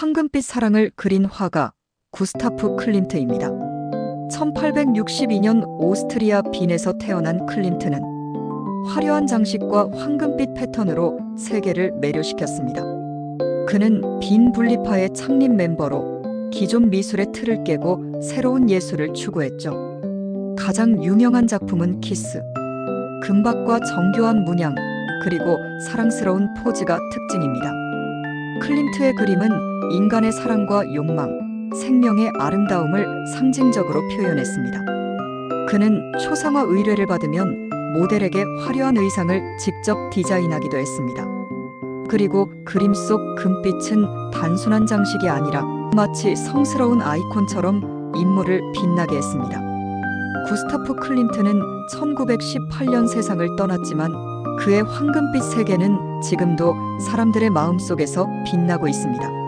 황금빛 사랑을 그린 화가 구스타프 클림트입니다. 1862년 오스트리아 빈에서 태어난 클림트는 화려한 장식과 황금빛 패턴으로 세계를 매료시켰습니다. 그는 빈 분리파의 창립 멤버로 기존 미술의 틀을 깨고 새로운 예술을 추구했죠. 가장 유명한 작품은 키스. 금박과 정교한 문양, 그리고 사랑스러운 포즈가 특징입니다. 클림트의 그림은 인간의 사랑과 욕망, 생명의 아름다움을 상징적으로 표현했습니다. 그는 초상화 의뢰를 받으면 모델에게 화려한 의상을 직접 디자인하기도 했습니다. 그리고 그림 속 금빛은 단순한 장식이 아니라 마치 성스러운 아이콘처럼 인물을 빛나게 했습니다. 구스타프 클림트는 1918년 세상을 떠났지만 그의 황금빛 세계는 지금도 사람들의 마음속에서 빛나고 있습니다.